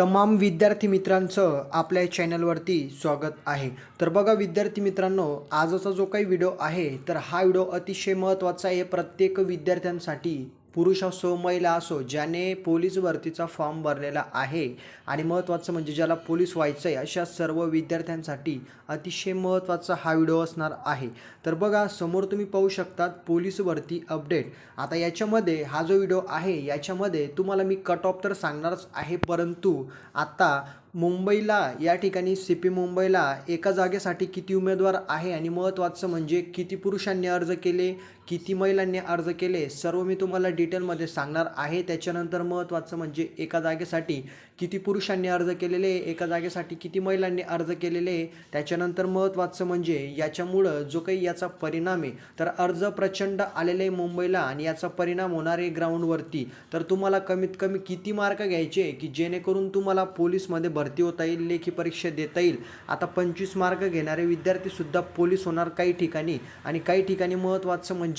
तमाम विद्यार्थी मित्रांचं आपल्या चॅनलवरती स्वागत आहे. तर बघा विद्यार्थी मित्रांनो आजचा जो काही व्हिडिओ आहे तर हा व्हिडिओ अतिशय महत्त्वाचा आहे प्रत्येक विद्यार्थ्यांसाठी. पुरुष असो महिला असो ज्याने पोलीस भरतीचा फॉर्म भरलेला आहे. आणि महत्त्वाचं म्हणजे ज्याला पोलीस व्हायचं आहे अशा सर्व विद्यार्थ्यांसाठी अतिशय महत्त्वाचा हा व्हिडिओ असणार आहे. तर बघा समोर तुम्ही पाहू शकतात पोलीस भरती अपडेट. आता याच्यामध्ये हा जो व्हिडिओ आहे याच्यामध्ये तुम्हाला मी कट ऑफ तर सांगणारच आहे परंतु आता मुंबईला या ठिकाणी सी पी मुंबईला एका जागेसाठी किती उमेदवार आहे आणि महत्त्वाचं म्हणजे किती पुरुषांनी अर्ज केले किती महिलांनी अर्ज केले सर्व मी तुम्हाला डिटेलमध्ये सांगणार आहे. त्याच्यानंतर महत्त्वाचं म्हणजे एका जागेसाठी किती पुरुषांनी अर्ज केलेले एका जागेसाठी किती महिलांनी अर्ज केलेले. त्याच्यानंतर महत्त्वाचं म्हणजे याच्यामुळं जो काही याचा परिणाम आहे तर अर्ज प्रचंड आलेले आहे मुंबईला आणि याचा परिणाम होणार आहे ग्राउंडवरती. तर तुम्हाला कमीत कमी किती मार्क घ्यायचे की जेणेकरून तुम्हाला पोलीसमध्ये भरती होता येईल लेखी परीक्षा देता येईल. आता पंचवीस मार्क घेणारे विद्यार्थीसुद्धा पोलीस होणार काही ठिकाणी. आणि काही ठिकाणी महत्त्वाचं म्हणजे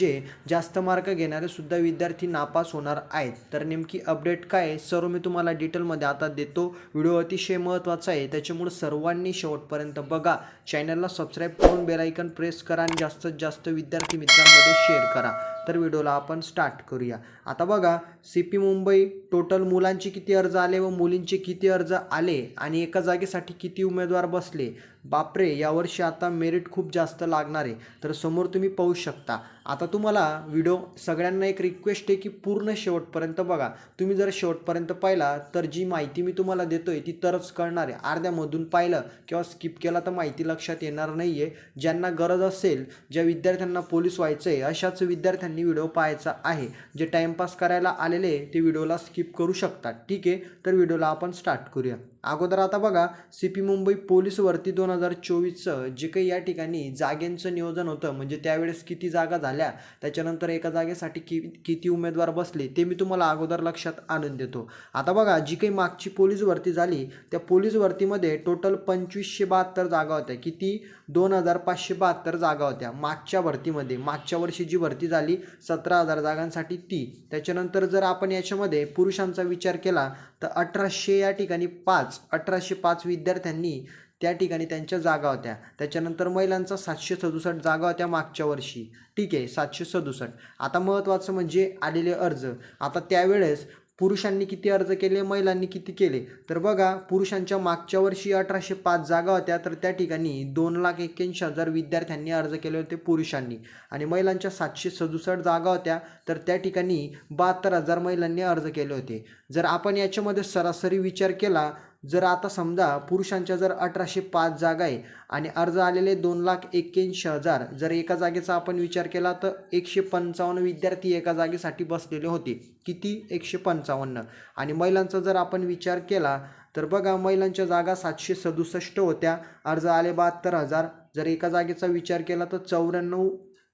जास्त मार्क घेणारे सुद्धा विद्यार्थी नापास होणार आहेत. तर नेमकी अपडेट काय आहे? सर्व मी तुम्हाला डिटेलमध्ये आता देतो. व्हिडिओ अतिशय महत्त्वाचा आहे. त्याच्यामुळे सर्वांनी शेवटपर्यंत बघा. चॅनलला सबस्क्राईब करून बेलायकन प्रेस करा आणि जास्तीत जास्त विद्यार्थी मित्रांमध्ये शेअर करा. तर व्हिडिओला आपण स्टार्ट करूया. आता बघा सी पी मुंबई टोटल मुलांचे किती अर्ज आले व मुलींचे किती अर्ज आले आणि एका जागेसाठी किती उमेदवार बसले? बापरे यावर्षी आता मेरिट खूप जास्त लागणार आहे. तर समोर तुम्ही पाहू शकता. आता तुम्हाला व्हिडिओ सगळ्यांना एक रिक्वेस्ट आहे की पूर्ण शेवटपर्यंत बघा. तुम्ही जर शेवटपर्यंत पाहिला तर जी माहिती मी तुम्हाला देतोय ती तरच कळणार आहे. अर्ध्यामधून पाहिलं किंवा स्किप केला तर माहिती लक्षात येणार नाही आहे ज्यांना गरज असेल ज्या विद्यार्थ्यांना पोलीस व्हायचं आहे अशाच विद्यार्थ्यांनी व्हिडिओ पाहायचा आहे. जे टाईमपास करायला आलेले ते व्हिडिओला स्किप करू शकतात. ठीक? आहे तर व्हिडिओला आपण स्टार्ट करूया. अगोदर आता बघा सी पी मुंबई पोलीस भरती दोन हजार चोवीसचं जे काही या ठिकाणी जागेंचं नियोजन होतं म्हणजे त्यावेळेस किती जागा झाल्या त्याच्यानंतर एका जागेसाठी कि किती उमेदवार बसले ते मी तुम्हाला अगोदर लक्षात आणून देतो. आता बघा जी काही मागची पोलीस भरती झाली त्या पोलीस भरतीमध्ये टोटल पंचवीसशे बहात्तर जागा होत्या. किती? दोन हजार पाचशे बहात्तर जागा होत्या. मागच्या भरतीमध्ये मागच्या वर्षी जी भरती झाली सतरा हजार जागांसाठी ती. त्याच्यानंतर जर आपण याच्यामध्ये पुरुषांचा विचार केला तर अठराशे या ठिकाणी पाच. अठराशे पाच विद्यार्थ्यांनी त्या ठिकाणी त्यांच्या जागा होत्या. त्याच्यानंतर महिलांचा सातशे सदुसष्ट जागा होत्या मागच्या वर्षी. ठीक आहे सातशे सदुसष्ट. आता महत्त्वाचं म्हणजे आलेले अर्ज. आता त्यावेळेस पुरुषांनी किती अर्ज केले महिलांनी किती केले? तर बघा पुरुषांच्या मागच्या वर्षी अठराशे पाच जागा होत्या तर त्या ठिकाणी दोन लाख एक्क्याऐंशी हजार विद्यार्थ्यांनी अर्ज केले होते पुरुषांनी. आणि महिलांच्या सातशे सदुसष्ट जागा होत्या तर त्या ठिकाणी बहात्तर हजार महिलांनी अर्ज केले होते. जर आपण याच्यामध्ये सरासरी विचार केला जर आता समजा पुरुषांच्या जर अठराशे पाच जागा आहे आणि अर्ज आलेले दोन लाख एक्क्याऐंशी हजार जर एका जागेचा आपण विचार केला तर एकशे पंचावन्न विद्यार्थी एका जागेसाठी बसलेले होते. किती? एकशे पंचावन्न. आणि महिलांचा जर आपण विचार केला तर बघा महिलांच्या जागा सातशे सदुसष्ट होत्या. अर्ज आले बहात्तर हजार. जर एका जागेचा विचार केला तर चौऱ्याण्णव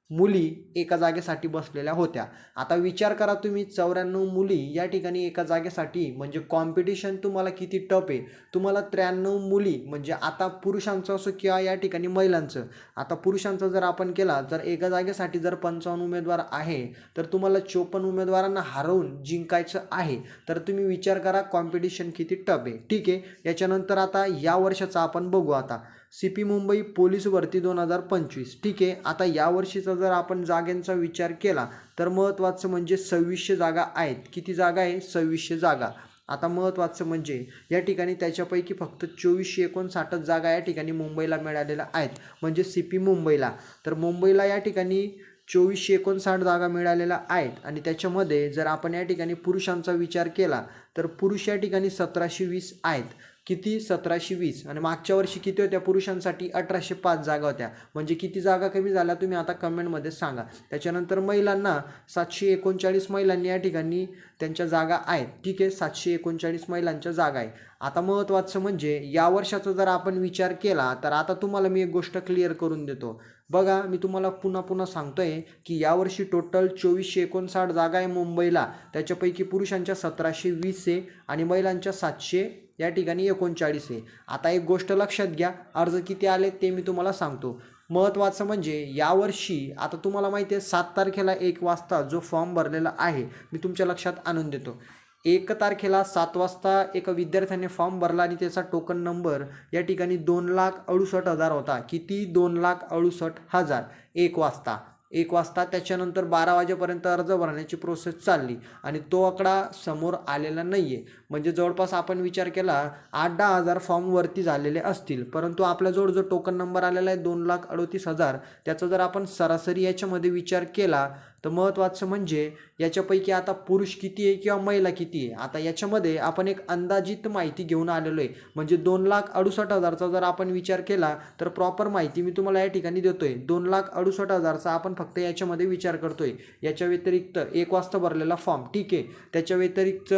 मुली एका जागेसाठी बसलेल्या होत्या. आता विचार करा तुम्ही चौऱ्याण्णव मुली या ठिकाणी एका जागेसाठी म्हणजे कॉम्पिटिशन तुम्हाला किती टप आहे? तुम्हाला त्र्याण्णव मुली म्हणजे आता पुरुषांचं असो किंवा या ठिकाणी महिलांचं. आता पुरुषांचं जर आपण केला जर एका जागेसाठी जर पंचावन्न उमेदवार आहे तर तुम्हाला चोपन्न उमेदवारांना हरवून जिंकायचं आहे. तर तुम्ही विचार करा कॉम्पिटिशन किती टप आहे? ठीक आहे? याच्यानंतर आता या वर्षाचा आपण बघू आता. सी पी मुंबई पोलीस भरती दोन हजार पंचवीस. ठीक आहे आता यावर्षीचा जर आपण जागांचा विचार केला तर महत्त्वाचं म्हणजे सव्वीसशे जागा आहेत. किती जागा आहे? सव्वीसशे जागा. आता महत्त्वाचं म्हणजे या ठिकाणी त्याच्यापैकी फक्त चोवीसशे एकोणसाठच जागा या ठिकाणी मुंबईला मिळालेल्या आहेत. म्हणजे सी पी मुंबईला. तर मुंबईला या ठिकाणी चोवीसशे एकोणसाठ जागा मिळालेल्या आहेत. आणि त्याच्यामध्ये जर आपण या ठिकाणी पुरुषांचा विचार केला तर पुरुष या ठिकाणी सतराशे वीस आहेत. किती? सतराशे वीस. आणि मागच्या वर्षी किती होत्या? पुरुषांसाठी अठराशे पाच जागा होत्या. म्हणजे किती जागा कमी झाल्या तुम्ही आता कमेंटमध्ये सांगा. त्याच्यानंतर महिलांना सातशे एकोणचाळीस महिलांनी या ठिकाणी त्यांच्या जागा आहेत. ठीक आहे सातशे एकोणचाळीस महिलांच्या जागा आहे आता महत्त्वाचं म्हणजे या वर्षाचा जर आपण विचार केला तर आता तुम्हाला मी एक गोष्ट क्लिअर करून देतो. बघा मी तुम्हाला पुन्हा पुन्हा सांगतोय की यावर्षी टोटल चोवीसशे एकोणसाठ जागा आहे मुंबईला. त्याच्यापैकी पुरुषांच्या सतराशे वीस आहे आणि महिलांच्या सातशे या ठिकाणी एकोणचाळीस आहे. आता एक गोष्ट लक्षात घ्या. अर्ज किती आले ते मी तुम्हाला सांगतो. महत्त्वाचं म्हणजे यावर्षी आता तुम्हाला माहिती आहे सात तारखेला एक वाजता जो फॉर्म भरलेला आहे मी तुमच्या लक्षात आणून देतो. एक तारखेला सात वाजता एका विद्यार्थ्याने फॉर्म भरला आणि त्याचा टोकन नंबर या ठिकाणी दोन लाख अडुसष्ट हजार होता. किती? दोन लाख अडुसष्ट हजार. एक वाजता. एक वाजता त्याच्यानंतर बारा वाजेपर्यंत अर्ज भरण्याची प्रोसेस चालली. आणि तो आकडा समोर आलेला नाही आहे म्हणजे जवळपास आपण विचार केला आठ दहा हजार फॉर्मवरती झालेले असतील. परंतु आपल्याजवळ जो टोकन नंबर आलेला आहे दोन लाख अडोतीस हजार त्याचा जर आपण सरासरी याच्यामध्ये विचार केला तर महत्त्वाचं म्हणजे याच्यापैकी आता पुरुष किती आहे किंवा महिला किती आहे? आता याच्यामध्ये आपण एक अंदाजित माहिती घेऊन आलेलो आहे. म्हणजे दोन लाख अडुसष्ट हजारचा जर आपण विचार केला तर प्रॉपर माहिती मी तुम्हाला या ठिकाणी देतोय. दोन लाख अडुसष्ट हजारचा आपण फक्त याच्यामध्ये विचार करतोय. याच्या व्यतिरिक्त एक वाजता भरलेला फॉर्म ठीक आहे? त्याच्या व्यतिरिक्त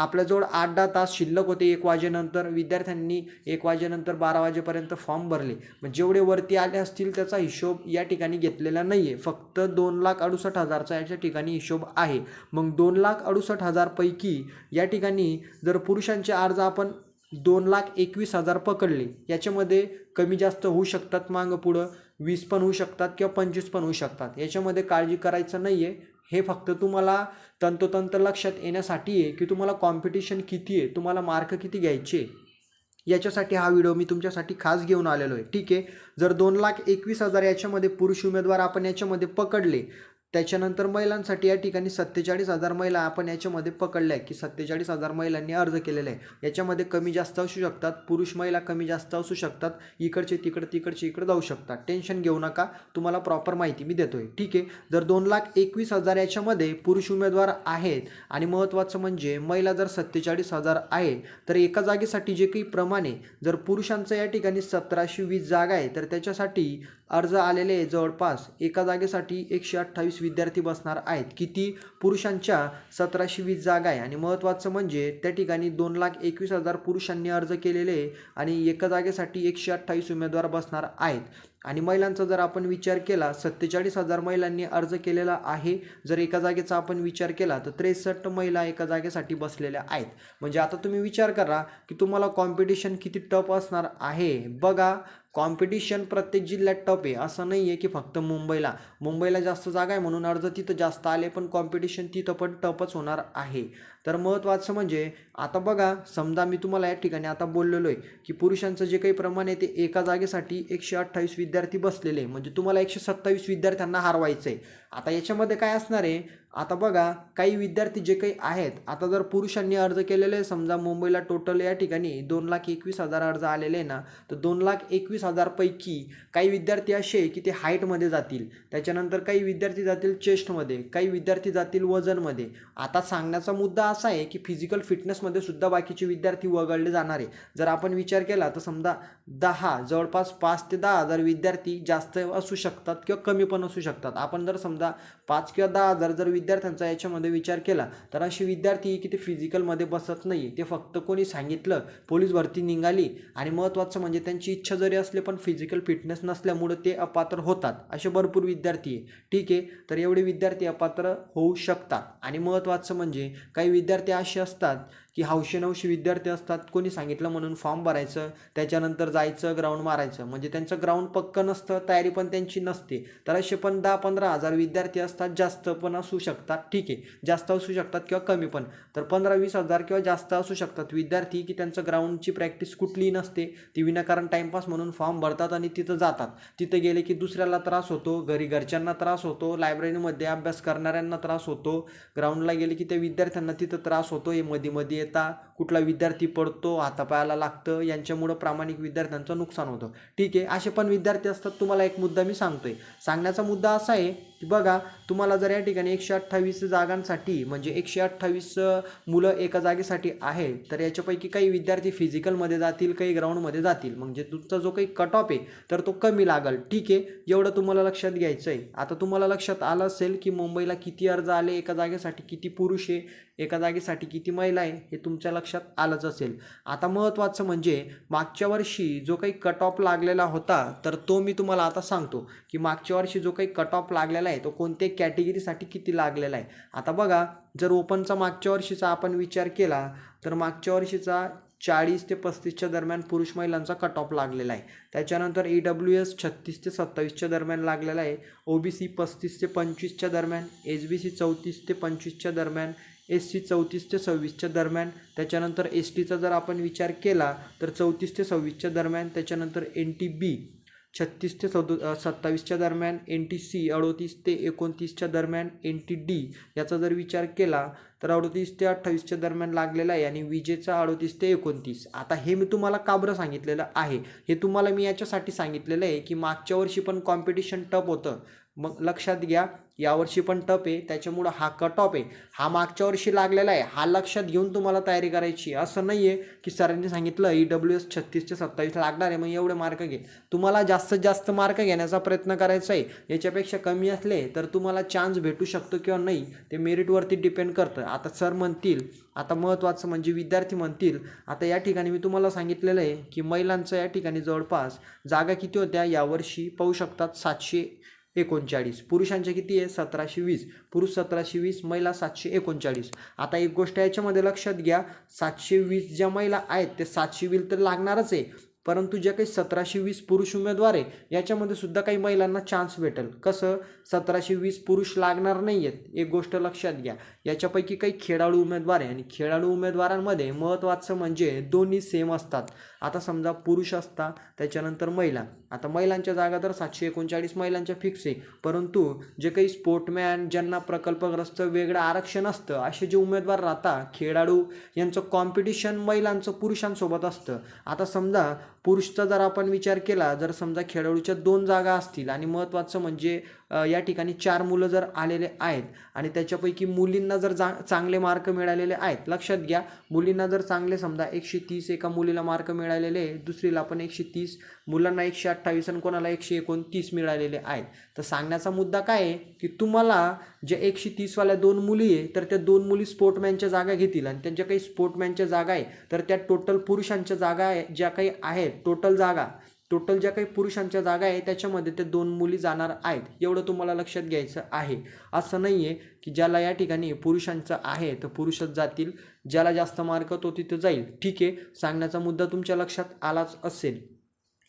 आपल्याजवळ आठ दहा तास शिल्लक होते एक वाजेनंतर. विद्यार्थ्यांनी एक वाजेनंतर बारा वाजेपर्यंत फॉर्म भरले. मग जेवढे वरती आले असतील त्याचा हिशोब या ठिकाणी घेतलेला नाही आहे फक्त दोन लाख अडुसष्ट हजारचा याच्या ठिकाणी हिशोब आहे. मग दोन लाख अडुसष्ट हजारपैकी या ठिकाणी जर पुरुषांचे अर्ज आपण दोन लाख एकवीस हजार पकडले याच्यामध्ये कमी जास्त होऊ शकतात मागं पुढं वीस पण होऊ शकतात किंवा पंचवीस पण होऊ शकतात. याच्यामध्ये काळजी करायचं नाही आहे हे फक्त तुम्हाला तंतोतंत लक्षात येण्यासाठी आहे की तुम्हाला कॉम्पिटिशन किती आहे तुम्हाला मार्क किती घ्यायचे याच्यासाठी हा व्हिडिओ मी तुमच्यासाठी खास घेऊन आलेलो आहे. ठीक आहे? जर दोन लाख एकवीस हजार याच्यामध्ये पुरुष उमेदवार आपण याच्यामध्ये पकडले त्याच्यानंतर महिलांसाठी या ठिकाणी सत्तेचाळीस हजार महिला आपण याच्यामध्ये पकडल्या आहे की सत्तेचाळीस हजार महिलांनी अर्ज केलेला आहे. याच्यामध्ये कमी जास्त असू शकतात पुरुष महिला कमी जास्त असू शकतात इकडचे तिकडे तिकडचे इकडे जाऊ शकतात. टेन्शन घेऊ नका तुम्हाला प्रॉपर माहिती मी देतोय. ठीक आहे? जर दोन लाख एकवीस हजार याच्यामध्ये पुरुष उमेदवार आहेत आणि महत्त्वाचं म्हणजे महिला जर सत्तेचाळीस हजार आहे तर एका जागेसाठी जे काही प्रमाण आहे जर पुरुषांचं या ठिकाणी सतराशे वीस जागा आहे तर त्याच्यासाठी अर्ज आलेले जवळपास एका जागेसाठी एकशे अठ्ठावीस विद्यार्थी बसणार आहेत. किती? पुरुषांच्या सतराशे वीस जागा आहे. आणि महत्त्वाचं म्हणजे त्या ठिकाणी दोन लाख एकवीस हजार पुरुषांनी अर्ज केलेले आहे आणि एका जागेसाठी एकशे अठ्ठावीस उमेदवार बसणार आहेत. आणि महिलांचा जर आपण विचार केला सत्तेचाळीस हजार महिलांनी अर्ज केलेला आहे. जर एका जागेचा आपण विचार केला तर त्रेसष्ट महिला एका जागेसाठी बसलेल्या आहेत. म्हणजे आता तुम्ही विचार करा की तुम्हाला कॉम्पिटिशन किती टफ असणार आहे. बघा कॉम्पिटिशन प्रत्येक जिल्ह्यात टप आहे. असं नाही आहे की फक्त मुंबईला. मुंबईला जास्त जागा आहे म्हणून अर्ज तिथं जास्त आले पण कॉम्पिटिशन तिथं पण टपच होणार आहे. तर महत्त्वाचं म्हणजे आता बघा समजा मी तुम्हाला या ठिकाणी आता बोललेलो आहे की पुरुषांचं जे काही प्रमाण आहे ते एका जागेसाठी एकशे अठ्ठावीस विद्यार्थी बसलेले. आहे म्हणजे तुम्हाला एकशे सत्तावीस विद्यार्थ्यांना हरवायचं आहे आता याच्यामध्ये काय असणार आहे? आता बघा काही विद्यार्थी जे काही आहेत आता जर पुरुषांनी अर्ज केलेले आहे समजा मुंबईला टोटल या ठिकाणी दोन लाख एकवीस हजार अर्ज आलेले आहे ना तर दोन लाख एकवीस हजारपैकी काही विद्यार्थी असे की ते हाईटमध्ये जातील. त्याच्यानंतर काही विद्यार्थी जातील चेस्टमध्ये काही विद्यार्थी जातील वजनमध्ये आता सांगण्याचा मुद्दा असा आहे की फिजिकल फिटनेसमध्ये सुद्धा बाकीचे विद्यार्थी वगळले जाणार. आहे जर आपण विचार केला तर समजा दहा जवळपास पाच ते दहा हजार विद्यार्थी जास्त असू शकतात किंवा कमी पण असू शकतात. आपण जर समजा पाच किंवा दहा हजार जर विद्यार्थ्यांचा याच्यामध्ये विचार केला तर असे विद्यार्थी की ते फिजिकलमध्ये बसत नाही ते फक्त कोणी सांगितलं पोलीस भरती निघाली आणि महत्त्वाचं म्हणजे त्यांची इच्छा जरी असले पण फिजिकल फिटनेस नसल्यामुळं ते अपात्र होतात. असे भरपूर विद्यार्थी आहे. ठीक आहे तर एवढे विद्यार्थी अपात्र होऊ शकतात. आणि महत्त्वाचं म्हणजे काही विद्यार्थी असे असतात. की हौशे नवशे विद्यार्थी असतात कोणी सांगितलं म्हणून फॉर्म भरायचं त्याच्यानंतर जायचं ग्राउंड मारायचं. म्हणजे त्यांचं ग्राउंड पक्कं नसतं तयारी पण त्यांची नसते. तर असे पण दहा पंधरा हजार विद्यार्थी असतात जास्त पण असू शकतात. ठीक आहे जास्त असू शकतात किंवा कमी पण. तर पंधरा वीस हजार किंवा जास्त असू शकतात विद्यार्थी की त्यांचं ग्राउंडची प्रॅक्टिस कुठलीही नसते. ती विनाकारण टाईमपास म्हणून फॉर्म भरतात आणि तिथं जातात. तिथं गेले की दुसऱ्याला त्रास होतो घरी घरच्यांना त्रास होतो लायब्ररीमध्ये अभ्यास करणाऱ्यांना त्रास होतो. ग्राउंडला गेले की त्या विद्यार्थ्यांना तिथं त्रास होतो हे मध्ये मध्ये येता कुठला विद्यार्थी पडतो हातापायाला लागतं यांच्यामुळं प्रामाणिक विद्यार्थ्यांचं नुकसान होतं. ठीक आहे असे पण विद्यार्थी असतात तुम्हाला एक मुद्दा मी सांगतोय. सांगण्याचा मुद्दा असा आहे की बघा तुम्हाला जर या ठिकाणी एकशे अठ्ठावीस जागांसाठी म्हणजे एकशे अठ्ठावीस मुलं एका जागेसाठी आहे तर याच्यापैकी काही विद्यार्थी फिजिकलमध्ये जातील काही ग्राउंडमध्ये जातील. म्हणजे तुमचा जो काही कट ऑफ आहे तर तो कमी लागल. ठीक आहे एवढं तुम्हाला लक्षात घ्यायचं आहे आता तुम्हाला लक्षात आलं असेल की मुंबईला किती अर्ज आले एका जागेसाठी किती पुरुष आहे एका जागेसाठी किती महिला आहे हे तुमच्या लक्षात आलंच असेल. आता महत्त्वाचं म्हणजे मागच्या वर्षी जो काही कट ऑफ लागलेला होता तर तो मी तुम्हाला आता सांगतो की मागच्या वर्षी जो काही कट ऑफ लागलेला आहे तो कोणत्या कॅटेगरीसाठी किती लागलेला आहे. आता बघा जर ओपनचा मागच्या वर्षीचा आपण विचार केला तर मागच्या वर्षीचा चाळीस ते पस्तीसच्या दरम्यान पुरुष महिलांचा कट ऑफ लागलेला आहे. त्याच्यानंतर ई डब्ल्यू एस छत्तीस ते सत्तावीसच्या दरम्यान लागलेला आहे. ओ बी सी पस्तीस ते पंचवीसच्या दरम्यान एस बी सी चौतीस ते पंचवीसच्या दरम्यान एस सी चौतीस ते सव्वीसच्या दरम्यान त्याच्यानंतर एस टीचा जर आपण विचार केला तर चौतीस ते सव्वीसच्या दरम्यान त्याच्यानंतर एन टी बी छत्तीस ते चौद सत्तावीसच्या दरम्यान एन टी सी अडोतीस ते एकोणतीसच्या दरम्यान एन टी डी याचा जर विचार केला तर अडोतीस ते अठ्ठावीसच्या दरम्यान लागलेला आहे आणि विजेचा अडोतीस ते एकोणतीस. आता हे मी तुम्हाला काबरं सांगितलेलं आहे? हे तुम्हाला मी याच्यासाठी सांगितलेलं आहे की मागच्या वर्षी पण कॉम्पिटिशन टप होतं. मग लक्षात घ्या यावर्षी पण टप आहे त्याच्यामुळं हा कट ऑफ आहे. हा मागच्या वर्षी लागलेला आहे हा लक्षात घेऊन तुम्हाला तयारी करायची. आहे. असं नाही आहे की सरांनी सांगितलं ई डब्ल्यू एस छत्तीस ते सत्तावीस लागणार आहे मग एवढे मार्क घे. तुम्हाला जास्तीत जास्त मार्क घेण्याचा प्रयत्न करायचा आहे. याच्यापेक्षा कमी असले तर तुम्हाला चान्स भेटू शकतो किंवा नाही ते मेरिटवरती डिपेंड करतं. आता सर म्हणतील आता महत्त्वाचं म्हणजे विद्यार्थी म्हणतील आता या ठिकाणी मी तुम्हाला सांगितलेलं आहे की महिलांचं या ठिकाणी जवळपास जागा किती होत्या यावर्षी पाहू शकतात सातशे एकोणचाळीस. पुरुषांच्या किती आहे? सतराशे वीस. पुरुष सतराशे वीस महिला सातशे एकोणचाळीस. आता एक गोष्ट याच्यामध्ये लक्षात घ्या. सातशे वीस ज्या महिला आहेत ते सातशे वीस तर लागणारच आहे. परंतु ज्या काही सतराशे वीस पुरुष उमेदवार आहे याच्यामध्ये सुद्धा काही महिलांना चान्स भेटेल. कसं? सतराशे वीस पुरुष लागणार नाही आहेत एक गोष्ट लक्षात घ्या. याच्यापैकी काही खेळाडू उमेदवार आहे आणि खेळाडू उमेदवारांमध्ये महत्त्वाचं म्हणजे दोन्ही सेम असतात. आता समजा पुरुष असता त्याच्यानंतर महिला. आता महिलांच्या जागा तर सातशे एकोणचाळीस महिलांच्या फिक्स आहे. परंतु जे काही स्पोर्टमॅन ज्यांना प्रकल्पग्रस्त वेगळं आरक्षण असतं असे जे उमेदवार राहतात खेळाडू यांचं कॉम्पिटिशन महिलांचं पुरुषांसोबत असतं. आता समजा पुरुषचा जर आपण विचार केला जर समजा खेळाडूच्या दोन जागा असतील आणि महत्त्वाचं म्हणजे या ठिकाणी चार मुलं जर आलेले आहेत आणि त्याच्यापैकी मुलींना जर जा चांगले मार्क मिळालेले आहेत लक्षात घ्या मुलींना जर चांगले समजा एकशे तीस एका मुलीला मार्क मिळालेले आहे दुसरीला पण एकशे तीस मुलांना एकशे अठ्ठावीस आणि कोणाला एकशे एकोणतीस मिळालेले आहेत. तर सांगण्याचा मुद्दा काय आहे की तुम्हाला ज्या एकशे तीसवाल्या दोन मुली आहे तर त्या दोन मुली स्पोर्टमॅनच्या जागा घेतील आणि त्यांच्या काही स्पोर्टमॅनच्या जागा आहे तर त्या टोटल पुरुषांच्या जागा आहे ज्या काही आहेत टोटल जागा टोटल ज्या काही पुरुषांच्या जागा आहे त्याच्यामध्ये ते दोन मुली जाणार आहेत एवढं तुम्हाला लक्षात घ्यायचं आहे. असं नाही आहे की ज्याला या ठिकाणी पुरुषांचं आहे तर पुरुषच जातील. ज्याला जास्त मार्क तो तिथं जाईल. ठीक? आहे सांगण्याचा मुद्दा तुमच्या लक्षात आलाच असेल.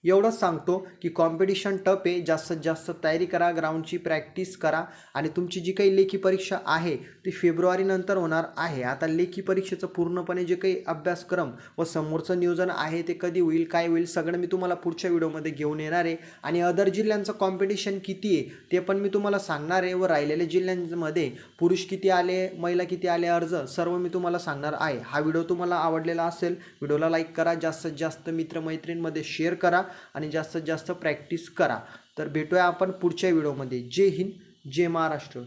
एवढंच सांगतो की कॉम्पिटिशन टप आहे. जास्तीत जास्त तयारी करा ग्राउंडची प्रॅक्टिस करा. आणि तुमची जी काही लेखी परीक्षा आहे ती फेब्रुवारीनंतर होणार आहे. आता लेखी परीक्षेचं पूर्णपणे जे काही अभ्यासक्रम व समोरचं नियोजन आहे ते कधी होईल काय होईल सगळं मी तुम्हाला पुढच्या व्हिडिओमध्ये घेऊन येणार आहे. आणि अदर जिल्ह्यांचं कॉम्पिटिशन किती आहे ते पण मी तुम्हाला सांगणार आहे. व राहिलेल्या जिल्ह्यांमध्ये पुरुष किती आले महिला किती आले अर्ज सर्व मी तुम्हाला सांगणार आहे. हा व्हिडिओ तुम्हाला आवडलेला असेल व्हिडिओला लाईक करा. जास्तीत जास्त मित्रमैत्रींमध्ये शेअर करा. आणि जास्तीत जास्त प्रॅक्टिस करा. तर भेटूया आपण पुढच्या व्हिडिओमध्ये. जय हिंद जय महाराष्ट्र.